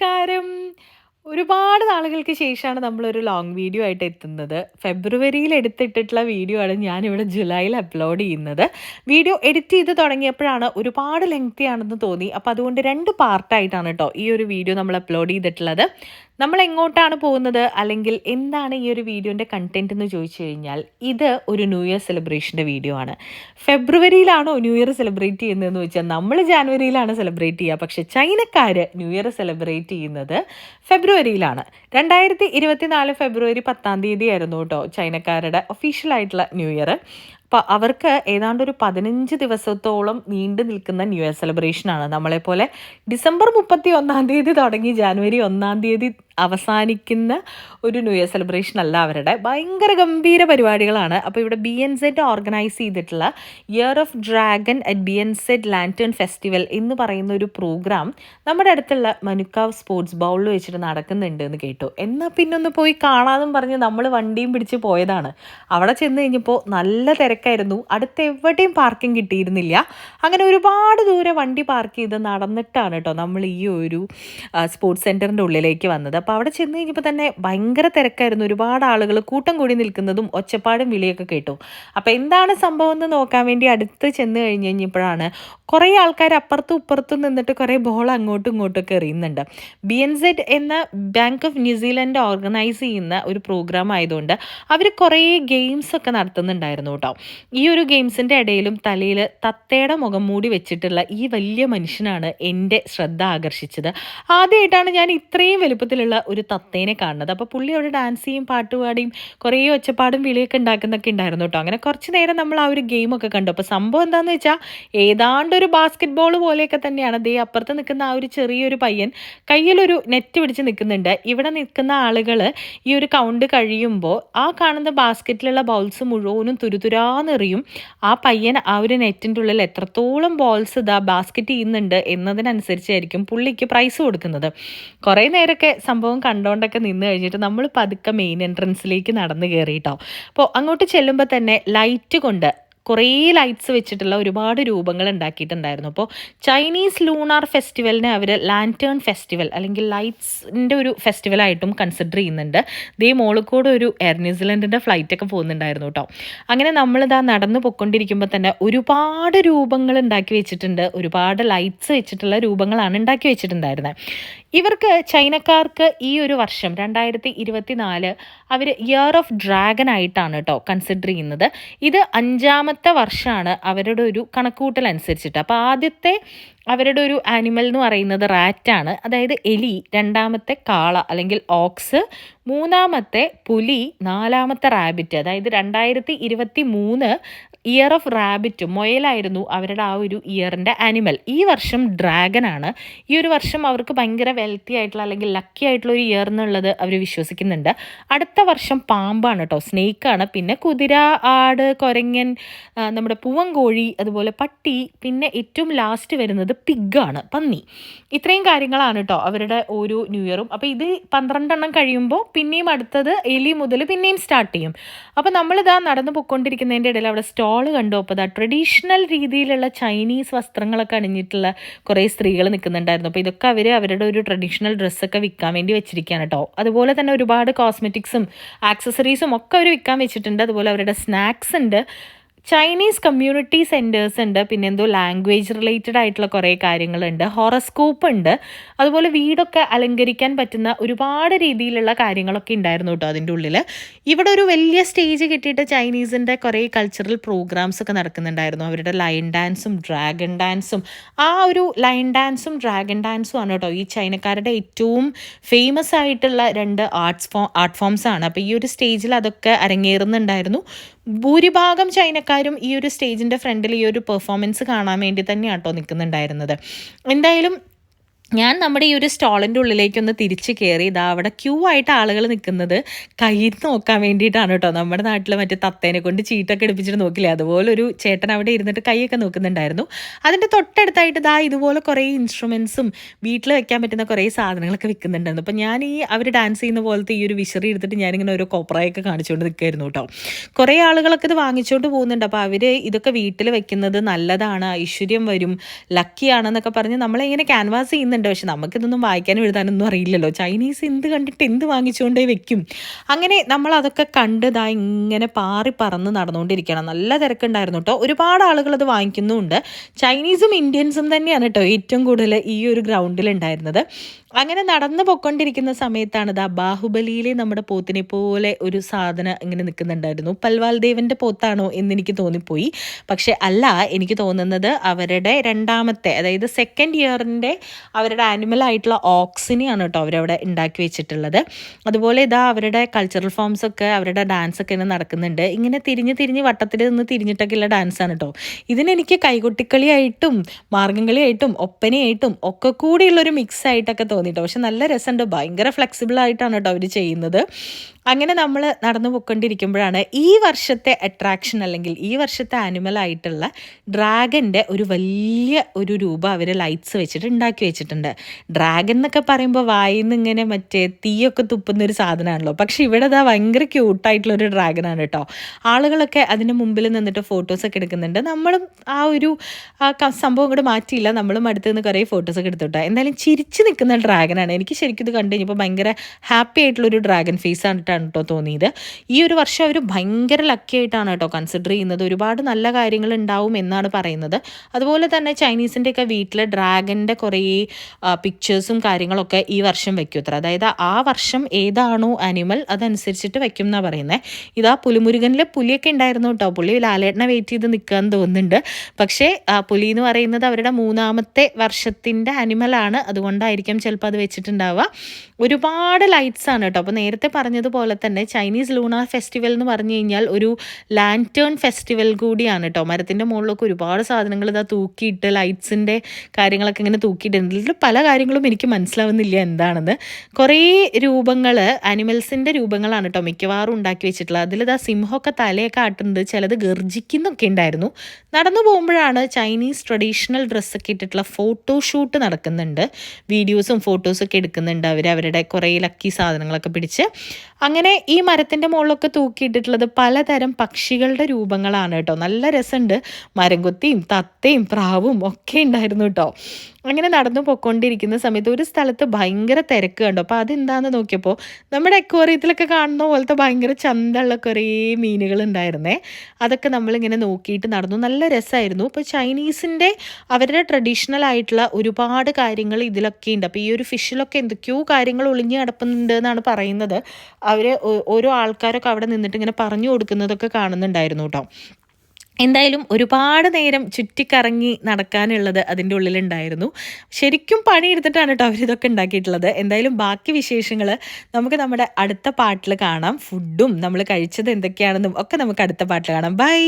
നമസ്കാരം ഒരുപാട് നാളുകൾക്ക് ശേഷമാണ് നമ്മളൊരു ലോങ് വീഡിയോ ആയിട്ട് എത്തുന്നത്. ഫെബ്രുവരിയിൽ എടുത്തിട്ടിട്ടുള്ള വീഡിയോ ആണ് ഞാനിവിടെ ജൂലൈയിൽ അപ്ലോഡ് ചെയ്യുന്നത്. വീഡിയോ എഡിറ്റ് ചെയ്ത് തുടങ്ങിയപ്പോഴാണ് ഒരുപാട് ലെങ്തി ആണെന്ന് തോന്നി. അപ്പോൾ അതുകൊണ്ട് രണ്ട് പാർട്ടായിട്ടാണ് കേട്ടോ ഈ ഒരു വീഡിയോ നമ്മൾ അപ്ലോഡ് ചെയ്തിട്ടുള്ളത്. നമ്മൾ എങ്ങോട്ടാണ് പോകുന്നത്? അല്ലെങ്കിൽ എന്താണ് ഈ ഒരു വീഡിയോന്റെ കണ്ടന്റ് എന്ന് ചോദിച്ചു കഴിഞ്ഞാൽ ഇത് ഒരു ന്യൂ ഇയർ സെലിബ്രേഷന്റെ വീഡിയോ ആണ്. ഫെബ്രുവരിയിലാണോ ന്യൂ ഇയർ സെലിബ്രേറ്റ് ചെയ്യുന്നതെന്ന് വെച്ചാൽ നമ്മൾ ജാനുവരിയിലാണ് സെലിബ്രേറ്റ് ചെയ്യുക. പക്ഷേ ചൈനക്കാർ ന്യൂ ഇയർ സെലിബ്രേറ്റ് ചെയ്യുന്നത് ഫെബ്രുവരിയിലാണ്. രണ്ടായിരത്തി ഇരുപത്തിനാല് ഫെബ്രുവരി പത്താം തീയതി ആയിരുന്നു കേട്ടോ ചൈനക്കാരുടെ ഒഫീഷ്യലായിട്ടുള്ള ന്യൂ ഇയർ അപ്പോൾ അവർക്ക് ഏതാണ്ട് ഒരു പതിനഞ്ച് ദിവസത്തോളം നീണ്ടു നിൽക്കുന്ന ന്യൂ ഇയർ സെലിബ്രേഷനാണ് നമ്മളെപ്പോലെ ഡിസംബർ മുപ്പത്തി ഒന്നാം തീയതി തുടങ്ങി ജാനുവരി ഒന്നാം തീയതി അവസാനിക്കുന്ന ഒരു ന്യൂ ഇയർ സെലിബ്രേഷൻ അല്ല അവരുടെ. ഭയങ്കര ഗംഭീര പരിപാടികളാണ്. അപ്പോൾ ഇവിടെ ബി എൻ സെഡ് ഓർഗനൈസ് ചെയ്തിട്ടുള്ള year of dragon at B N Z lantern festival എന്ന് പറയുന്ന ഒരു പ്രോഗ്രാം നമ്മുടെ അടുത്തുള്ള മനുക്കാവ് സ്പോർട്സ് ബൗളിൽ വെച്ചിട്ട് നടക്കുന്നുണ്ട് എന്ന് കേട്ടു. എന്നാൽ പിന്നെ ഒന്ന് പോയി കാണാമെന്നും പറഞ്ഞ് നമ്മൾ വണ്ടിയും പിടിച്ച് പോയതാണ്. അവിടെ ചെന്ന് കഴിഞ്ഞപ്പോൾ നല്ല തിരക്കായിരുന്നു. അടുത്ത് എവിടെയും പാർക്കിംഗ് കിട്ടിയിരുന്നില്ല. അങ്ങനെ ഒരുപാട് ദൂരെ വണ്ടി പാർക്ക് ചെയ്ത് നടന്നിട്ടാണ് കേട്ടോ നമ്മൾ ഈ ഒരു സ്പോർട്സ് സെന്ററിന്റെ ഉള്ളിലേക്ക് വന്നത്. അപ്പോൾ അവിടെ ചെന്ന് കഴിഞ്ഞപ്പോൾ തന്നെ ഭയങ്കര തിരക്കായിരുന്നു. ഒരുപാട് ആളുകൾ കൂട്ടം കൂടി നിൽക്കുന്നതും ഒച്ചപ്പാടും വിളിയൊക്കെ കേട്ടു. അപ്പോൾ എന്താണ് സംഭവം എന്ന് നോക്കാൻ വേണ്ടി അടുത്ത് ചെന്ന് കഴിഞ്ഞ് കഴിഞ്ഞപ്പോഴാണ് കുറേ ആൾക്കാർ അപ്പുറത്തും ഇപ്പുറത്തും നിന്നിട്ട് കുറേ ബോൾ അങ്ങോട്ടും ഇങ്ങോട്ടൊക്കെ എറിയുന്നുണ്ട്. ബി എൻ സെഡ് എന്ന bank of New Zealand organise ചെയ്യുന്ന ഒരു പ്രോഗ്രാം ആയതുകൊണ്ട് അവർ കുറേ ഗെയിംസ് ഒക്കെ നടത്തുന്നുണ്ടായിരുന്നു കേട്ടോ. ഈ ഒരു ഗെയിംസിന്റെ ഇടയിലും തലയിൽ തത്തയുടെ മുഖം മൂടി വെച്ചിട്ടുള്ള ഈ വലിയ മനുഷ്യനാണ് എന്റെ ശ്രദ്ധ ആകർഷിച്ചത്. ആദ്യമായിട്ടാണ് ഞാൻ ഇത്രയും വലുപ്പത്തിലുള്ള ഒരു തത്തേനെ കാണുന്നത്. അപ്പോൾ പുള്ളി അവിടെ ഡാൻസ് ചെയ്യും പാട്ടുപാടിയും കുറേ ഒച്ചപ്പാടും വിളിയൊക്കെ ഉണ്ടാക്കുന്നൊക്കെ ഉണ്ടായിരുന്നു കേട്ടോ. അങ്ങനെ കുറച്ച് നേരം നമ്മൾ ആ ഒരു ഗെയിമൊക്കെ കണ്ടു. അപ്പോൾ സംഭവം എന്താണെന്ന് വെച്ചാൽ ഏതാണ്ട് ഒരു ബാസ്ക്കറ്റ് ബോൾ പോലെയൊക്കെ തന്നെയാണ്. ദേ അപ്പുറത്ത് നിൽക്കുന്ന ആ ഒരു ചെറിയൊരു പയ്യൻ കയ്യിലൊരു നെറ്റ് പിടിച്ച് നിൽക്കുന്നുണ്ട്. ഇവിടെ നിൽക്കുന്ന ആളുകൾ ഈ ഒരു കൗണ്ട് കഴിയുമ്പോൾ ആ കാണുന്ന ബാസ്ക്കറ്റിലുള്ള ബോൾസ് മുഴുവനും തുരുതുരാന്നെറിയും. ആ പയ്യൻ ആ ഒരു നെറ്റിന്റെ ഉള്ളിൽ എത്രത്തോളം ബോൾസ് ഇതാ ബാസ്ക്കറ്റ് ചെയ്യുന്നുണ്ട് എന്നതിനനുസരിച്ചായിരിക്കും പുള്ളിക്ക് പ്രൈസ് കൊടുക്കുന്നത്. കുറേ നേരമൊക്കെ കണ്ടുകൊണ്ടൊക്കെ നിന്ന് കഴിഞ്ഞിട്ട് നമ്മൾ പതുക്കെ മെയിൻ എൻട്രൻസിലേക്ക് നടന്ന് കയറിയിട്ടോ അപ്പോൾ അങ്ങോട്ട് ചെല്ലുമ്പോൾ തന്നെ ലൈറ്റ് കൊണ്ട് കുറേ ലൈറ്റ്സ് വെച്ചിട്ടുള്ള ഒരുപാട് രൂപങ്ങൾ ഉണ്ടാക്കിയിട്ടുണ്ടായിരുന്നു. അപ്പോൾ ചൈനീസ് ലൂണാർ ഫെസ്റ്റിവലിനെ അവർ ലാന്റേൺ ഫെസ്റ്റിവൽ അല്ലെങ്കിൽ ലൈറ്റ്സിന്റെ ഒരു ഫെസ്റ്റിവലായിട്ടും കൺസിഡർ ചെയ്യുന്നുണ്ട്. ദേ മോളിക്കൂടെ ഒരു എയർ ന്യൂസിലൻഡിന്റെ ഫ്ലൈറ്റൊക്കെ പോകുന്നുണ്ടായിരുന്നു കേട്ടോ അങ്ങനെ നമ്മളിതാ നടന്നു പൊയ്ക്കൊണ്ടിരിക്കുമ്പോൾ തന്നെ ഒരുപാട് രൂപങ്ങൾ ഉണ്ടാക്കി വെച്ചിട്ടുണ്ട്. ഒരുപാട് ലൈറ്റ്സ് വെച്ചിട്ടുള്ള രൂപങ്ങളാണ് ഉണ്ടാക്കി വെച്ചിട്ടുണ്ടായിരുന്നത് ഇവർക്ക് ചൈനക്കാർക്ക് ഈ ഒരു വർഷം രണ്ടായിരത്തി ഇരുപത്തി നാല് അവർ ഇയർ ഓഫ് ഡ്രാഗൺ ആയിട്ടാണ് കേട്ടോ കൺസിഡർ ചെയ്യുന്നത്. ഇത് അഞ്ചാമത്തെ വർഷമാണ് അവരുടെ ഒരു കണക്കൂട്ടൽ അനുസരിച്ചിട്ട്. അപ്പോൾ ആദ്യത്തെ അവരുടെ ഒരു ആനിമൽ എന്ന് പറയുന്നത് റാറ്റാണ് അതായത് എലി രണ്ടാമത്തെ കാള അല്ലെങ്കിൽ ഓക്സ് മൂന്നാമത്തെ പുലി നാലാമത്തെ റാബിറ്റ് അതായത് രണ്ടായിരത്തി ഇരുപത്തി മൂന്ന് ഇയർ ഓഫ് റാബിറ്റ് മൊയലായിരുന്നു അവരുടെ ആ ഒരു ഇയറിന്റെ ആനിമൽ ഈ വർഷം ഡ്രാഗൺ ആണ്. ഈ ഒരു വർഷം അവർക്ക് ഭയങ്കര വെൽത്തി ആയിട്ടുള്ള അല്ലെങ്കിൽ ലക്കി ആയിട്ടുള്ള ഒരു ഇയർ എന്നുള്ളത് അവർ വിശ്വസിക്കുന്നുണ്ട്. അടുത്ത വർഷം പാമ്പാണ് കേട്ടോ സ്നേക്കാണ് പിന്നെ കുതിര ആട് കൊരങ്ങൻ നമ്മുടെ പൂവങ്കോഴി അതുപോലെ പട്ടി പിന്നെ ഏറ്റവും ലാസ്റ്റ് വരുന്നത് പിഗാണ് പന്നി. ഇത്രയും കാര്യങ്ങളാണ് കേട്ടോ അവരുടെ ഓരോ ന്യൂ ഇയറും അപ്പോൾ ഇത് പന്ത്രണ്ടെണ്ണം കഴിയുമ്പോൾ പിന്നെയും അടുത്തത് എലി മുതൽ പിന്നെയും സ്റ്റാർട്ട് ചെയ്യും. അപ്പോൾ നമ്മളിതാ നടന്നു പൊയ്ക്കൊണ്ടിരിക്കുന്നതിന്റെ ഇടയിൽ അവിടെ സ്റ്റോൾ കണ്ടു? അപ്പോൾ അതാ ട്രഡീഷണൽ രീതിയിലുള്ള ചൈനീസ് വസ്ത്രങ്ങളൊക്കെ അണിഞ്ഞിട്ടുള്ള കുറേ സ്ത്രീകൾ നിൽക്കുന്നുണ്ടായിരുന്നു. അപ്പോൾ ഇതൊക്കെ അവർ അവരുടെ ഒരു ട്രഡീഷണൽ ഡ്രസ്സൊക്കെ വിൽക്കാൻ വേണ്ടി വെച്ചിരിക്കുകയാണ് കേട്ടോ. അതുപോലെ തന്നെ ഒരുപാട് കോസ്മെറ്റിക്സും ആക്സസറീസും ഒക്കെ അവർ വിൽക്കാൻ വെച്ചിട്ടുണ്ട്. അതുപോലെ അവരുടെ സ്നാക്സ് ഉണ്ട്. ചൈനീസ് കമ്മ്യൂണിറ്റി സെന്റേഴ്സ് ഉണ്ട് പിന്നെ എന്തോ ലാംഗ്വേജ് റിലേറ്റഡ് ആയിട്ടുള്ള കുറേ കാര്യങ്ങളുണ്ട് ഹോറസ്കോപ്പ് ഉണ്ട്. അതുപോലെ വീടൊക്കെ അലങ്കരിക്കാൻ പറ്റുന്ന ഒരുപാട് രീതിയിലുള്ള കാര്യങ്ങളൊക്കെ ഉണ്ടായിരുന്നു കേട്ടോ അതിന്റെ ഉള്ളിൽ ഇവിടെ ഒരു വലിയ സ്റ്റേജ് കിട്ടിയിട്ട് ചൈനീസിന്റെ കുറേ കൾച്ചറൽ പ്രോഗ്രാംസ് ഒക്കെ നടക്കുന്നുണ്ടായിരുന്നു. അവരുടെ ലൈൻ ഡാൻസും ഡ്രാഗൺ ഡാൻസും ആ ഒരു ലൈൻ ഡാൻസും ഡ്രാഗൺ ഡാൻസും ആണ് കേട്ടോ ഈ ചൈനക്കാരുടെ ഏറ്റവും ഫേമസ് ആയിട്ടുള്ള രണ്ട് ആർട്സ് ഫോം ആർട്ട് ഫോംസ് ആണ്. അപ്പോൾ ഈ ഒരു സ്റ്റേജിൽ അതൊക്കെ അരങ്ങേറുന്നുണ്ടായിരുന്നു. ഭൂരിഭാഗം ചൈനക്കാരും ഈ ഒരു സ്റ്റേജിന്റെ ഫ്രണ്ടിൽ ഈ ഒരു പെർഫോമൻസ് കാണാൻ വേണ്ടി തന്നെയാണ് കേട്ടോ നിൽക്കുന്നുണ്ടായിരുന്നത്. എന്തായാലും ഞാൻ നമ്മുടെ ഈ ഒരു സ്റ്റാളിന്റെ ഉള്ളിലേക്കൊന്ന് തിരിച്ച് കയറി ഇതാ അവിടെ ക്യൂ ആയിട്ട് ആളുകൾ നിൽക്കുന്നത് കയ്യിൽ നോക്കാൻ വേണ്ടിയിട്ടാണ് കേട്ടോ. നമ്മുടെ നാട്ടിൽ മറ്റേ തത്തേനെ കൊണ്ട് ചീട്ടൊക്കെ എടുപ്പിച്ചിട്ട് നോക്കില്ലേ? അതുപോലെ ഒരു ചേട്ടൻ അവിടെ ഇരുന്നിട്ട് കൈയൊക്കെ നോക്കുന്നുണ്ടായിരുന്നു. അതിന്റെ തൊട്ടടുത്തായിട്ട് ഇതാ ഇതുപോലെ കുറേ ഇൻസ്ട്രുമെൻസും വീട്ടിൽ വെക്കാൻ പറ്റുന്ന കുറേ സാധനങ്ങളൊക്കെ വിൽക്കുന്നുണ്ടായിരുന്നു. അപ്പോൾ ഞാൻ ഈ അവർ ഡാൻസ് ചെയ്യുന്ന പോലത്തെ ഈ ഒരു വിശറി എടുത്തിട്ട് ഞാനിങ്ങനെ ഓരോ കൊപ്രയൊക്കെ കാണിച്ചുകൊണ്ട് നിൽക്കുമായിരുന്നു കേട്ടോ. കുറേ ആളുകളൊക്കെ ഇത് വാങ്ങിച്ചുകൊണ്ട് പോകുന്നുണ്ട്. അപ്പോൾ അവർ ഇതൊക്കെ വീട്ടിൽ വെക്കുന്നത് നല്ലതാണ് ഐശ്വര്യം വരും ലക്കിയാണെന്നൊക്കെ പറഞ്ഞ് നമ്മളിങ്ങനെ ക്യാൻവാസ് ചെയ്യുന്നുണ്ട്. പറയുന്നുണ്ട് പക്ഷെ നമുക്കിതൊന്നും വായിക്കാനും എഴുതാനൊന്നും അറിയില്ലല്ലോ. ചൈനീസ് എന്ത് കണ്ടിട്ട് എന്ത് വാങ്ങിച്ചുകൊണ്ടേ വെക്കും? അങ്ങനെ നമ്മൾ അതൊക്കെ ഇതാ ഇങ്ങനെ പാറി പറന്ന് നടന്നുകൊണ്ടിരിക്കണം നല്ല തിരക്കുണ്ടായിരുന്നു കേട്ടോ ഒരുപാട് ആളുകൾ അത് വാങ്ങിക്കുന്നുമുണ്ട്. ചൈനീസും ഇന്ത്യൻസും തന്നെയാണ് കേട്ടോ ഏറ്റവും കൂടുതൽ ഈ ഒരു ഗ്രൗണ്ടിൽ ഉണ്ടായിരുന്നത്. അങ്ങനെ നടന്നു പൊക്കൊണ്ടിരിക്കുന്ന സമയത്താണ് ഇതാ ബാഹുബലിയിലെ നമ്മുടെ പോത്തിനെ പോലെ ഒരു സാധനം ഇങ്ങനെ നിൽക്കുന്നുണ്ടായിരുന്നു. പൽവാൽ ദേവന്റെ പോത്താണോ എന്ന് എനിക്ക് തോന്നിപ്പോയി. പക്ഷെ അല്ല എനിക്ക് തോന്നുന്നത് അവരുടെ രണ്ടാമത്തെ അതായത് സെക്കൻഡ് ഇയറിന്റെ അവരുടെ ആനിമൽ ആയിട്ടുള്ള ഓക്സിനെയാണ് കേട്ടോ അവരവിടെ ഉണ്ടാക്കി വെച്ചിട്ടുള്ളത്. അതുപോലെ ഇതാ അവരുടെ കൾച്ചറൽ ഫോംസ് ഒക്കെ അവരുടെ ഡാൻസ് ഒക്കെ ഇന്ന് നടക്കുന്നുണ്ട്. ഇങ്ങനെ തിരിഞ്ഞ് തിരിഞ്ഞ് വട്ടത്തിൽ നിന്ന് തിരിഞ്ഞിട്ടൊക്കെയുള്ള ഡാൻസാണ് കേട്ടോ. ഇതിനെനിക്ക് കൈകൊട്ടിക്കളിയായിട്ടും മാർഗംകളിയായിട്ടും ഒപ്പനയായിട്ടും ഒക്കെ കൂടിയുള്ളൊരു മിക്സ് ആയിട്ടൊക്കെ തോന്നിയിട്ടോ പക്ഷെ നല്ല രസമുണ്ട്. ഭയങ്കര ഫ്ലെക്സിബിൾ ആയിട്ടാണ് കേട്ടോ അവർ ചെയ്യുന്നത്. അങ്ങനെ നമ്മൾ നടന്നു പോയിക്കൊണ്ടിരിക്കുമ്പോഴാണ് ഈ വർഷത്തെ അട്രാക്ഷൻ അല്ലെങ്കിൽ ഈ വർഷത്തെ ആനിമൽ ആയിട്ടുള്ള ഡ്രാഗന്റെ ഒരു വലിയ ഒരു രൂപം അവർ ലൈറ്റ്സ് വെച്ചിട്ട് ഉണ്ടാക്കി വെച്ചിട്ടുണ്ട്. ഡ്രാഗൻ എന്നൊക്കെ പറയുമ്പോൾ വായിൽ നിന്ന് ഇങ്ങനെ മറ്റേ തീയൊക്കെ തുപ്പുന്ന ഒരു സാധനമാണല്ലോ പക്ഷേ ഇവിടെ അതാ ഭയങ്കര ക്യൂട്ടായിട്ടുള്ള ഒരു ഡ്രാഗനാണ് കേട്ടോ ആളുകളൊക്കെ അതിന് മുമ്പിൽ നിന്നിട്ട് ഫോട്ടോസൊക്കെ എടുക്കുന്നുണ്ട്. നമ്മളും ആ ഒരു സംഭവം കൂടെ മാറ്റിയില്ല. നമ്മളും അടുത്ത് നിന്ന് കുറേ ഫോട്ടോസൊക്കെ എടുത്തോട്ടെ എന്തായാലും ചിരിച്ച് നിൽക്കുന്ന ഡ്രാഗനാണ് എനിക്ക് ശരിക്കും ഇത് കണ്ടു കഴിഞ്ഞപ്പോൾ ഭയങ്കര ഹാപ്പി ആയിട്ടുള്ളൊരു ഡ്രാഗൻ ഫേസ് ആണ് കേട്ടോ തോന്നിയത്. ഈ ഒരു വർഷം അവർ ഭയങ്കര ലക്കി ആയിട്ടാണ് കേട്ടോ കൺസിഡർ ചെയ്യുന്നത്. ഒരുപാട് നല്ല കാര്യങ്ങൾ ഉണ്ടാവും എന്നാണ് പറയുന്നത്. അതുപോലെ തന്നെ ചൈനീസിന്റെയൊക്കെ വീട്ടിൽ ഡ്രാഗന്റെ കുറേ പിക്ചേഴ്സും കാര്യങ്ങളൊക്കെ ഈ വർഷം വയ്ക്കും അത്ര. അതായത് ആ വർഷം ഏതാണോ അനിമൽ അതനുസരിച്ചിട്ട് വയ്ക്കും എന്നാണ് പറയുന്നത് ഇതാ പുലിമുരുകനിൽ പുലിയൊക്കെ ഉണ്ടായിരുന്നു കേട്ടോ. പുള്ളി ലാലേട്ടനെ വെയിറ്റ് ചെയ്ത് നിൽക്കാൻ തോന്നുന്നുണ്ട്. പക്ഷേ ആ പുലി എന്ന് പറയുന്നത് അവരുടെ മൂന്നാമത്തെ വർഷത്തിന്റെ അനിമലാണ് അതുകൊണ്ടായിരിക്കും ചിലപ്പോൾ അത് വെച്ചിട്ടുണ്ടാവുക. ഒരുപാട് ലൈറ്റ്സ് ആണ് കേട്ടോ. അപ്പോൾ നേരത്തെ പറഞ്ഞതുപോലെ തന്നെ ചൈനീസ് ലൂണാർ ഫെസ്റ്റിവൽ എന്ന് പറഞ്ഞു കഴിഞ്ഞാൽ ഒരു ലാന്റേൺ ഫെസ്റ്റിവൽ കൂടിയാണ് കേട്ടോ മരത്തിന്റെ മുകളിലൊക്കെ ഒരുപാട് സാധനങ്ങൾ ഇതാ തൂക്കിയിട്ട് ലൈറ്റ്സിന്റെ കാര്യങ്ങളൊക്കെ ഇങ്ങനെ തൂക്കിയിട്ടുണ്ട്. ഇതിൽ പല കാര്യങ്ങളും എനിക്ക് മനസ്സിലാവുന്നില്ല എന്താണെന്ന്. കുറേ രൂപങ്ങൾ അനിമൽസിന്റെ രൂപങ്ങളാണ് കേട്ടോ മിക്കവാറും ഉണ്ടാക്കി വെച്ചിട്ടുള്ളത്. അതിലിതാ സിംഹമൊക്കെ തലയൊക്കെ ആട്ടുന്നുണ്ട് ചിലത് ഗർജിക്കുന്നൊക്കെ ഉണ്ടായിരുന്നു. നടന്നു പോകുമ്പോഴാണ് ചൈനീസ് ട്രഡീഷണൽ ഡ്രസ്സൊക്കെ ഇട്ടിട്ടുള്ള ഫോട്ടോഷൂട്ട് നടക്കുന്നുണ്ട്. വീഡിയോസും ഫോട്ടോസൊക്കെ എടുക്കുന്നുണ്ട് അവർ അവരുടെ കുറേ ലക്കി സാധനങ്ങളൊക്കെ പിടിച്ച്. അങ്ങനെ ഈ മരത്തിന്റെ മുകളിലൊക്കെ തൂക്കിയിട്ടിട്ടുള്ളത് പലതരം പക്ഷികളുടെ രൂപങ്ങളാണ് കേട്ടോ. നല്ല രസമുണ്ട്. മരംകൊത്തിയും തത്തയും പ്രാവും ഒക്കെ ഉണ്ടായിരുന്നു കേട്ടോ. അങ്ങനെ നടന്നു പോയിക്കൊണ്ടിരിക്കുന്ന സമയത്ത് ഒരു സ്ഥലത്ത് ഭയങ്കര തിരക്ക് കണ്ടു. അപ്പോൾ അതെന്താണെന്ന് നോക്കിയപ്പോൾ നമ്മുടെ അക്വേറിയത്തിലൊക്കെ കാണുന്ന പോലത്തെ ഭയങ്കര ചന്തമുള്ള കുറേ മീനുകൾ ഉണ്ടായിരുന്നേ. അതൊക്കെ നമ്മളിങ്ങനെ നോക്കിയിട്ട് നടന്നു. നല്ല രസമായിരുന്നു. ഇപ്പോൾ ചൈനീസിന്റെ അവരുടെ ട്രഡീഷണൽ ആയിട്ടുള്ള ഒരുപാട് കാര്യങ്ങൾ ഇതിലൊക്കെ ഉണ്ട്. അപ്പോൾ ഈ ഒരു ഫിഷിലൊക്കെ എന്തൊക്കെയോ കാര്യങ്ങൾ ഒളിഞ്ഞു കിടപ്പുന്നുണ്ട് എന്നാണ് പറയുന്നത്. അവർ ഓരോ ആൾക്കാരൊക്കെ അവിടെ നിന്നിട്ട് ഇങ്ങനെ പറഞ്ഞു കൊടുക്കുന്നതൊക്കെ കാണുന്നുണ്ടായിരുന്നു കേട്ടോ എന്തായാലും ഒരുപാട് നേരം ചുറ്റിക്കറങ്ങി നടക്കാനുള്ളത് അതിന്റെ ഉള്ളിലുണ്ടായിരുന്നു. ശരിക്കും പണിയെടുത്തിട്ടാണ് കേട്ടോ അവരിതൊക്കെ ഉണ്ടാക്കിയിട്ടുള്ളത്. എന്തായാലും ബാക്കി വിശേഷങ്ങൾ നമുക്ക് നമ്മുടെ അടുത്ത പാട്ടിൽ കാണാം. ഫുഡും നമ്മൾ കഴിച്ചത് എന്തൊക്കെയാണെന്നും ഒക്കെ നമുക്ക് അടുത്ത പാട്ടിൽ കാണാം. ബൈ!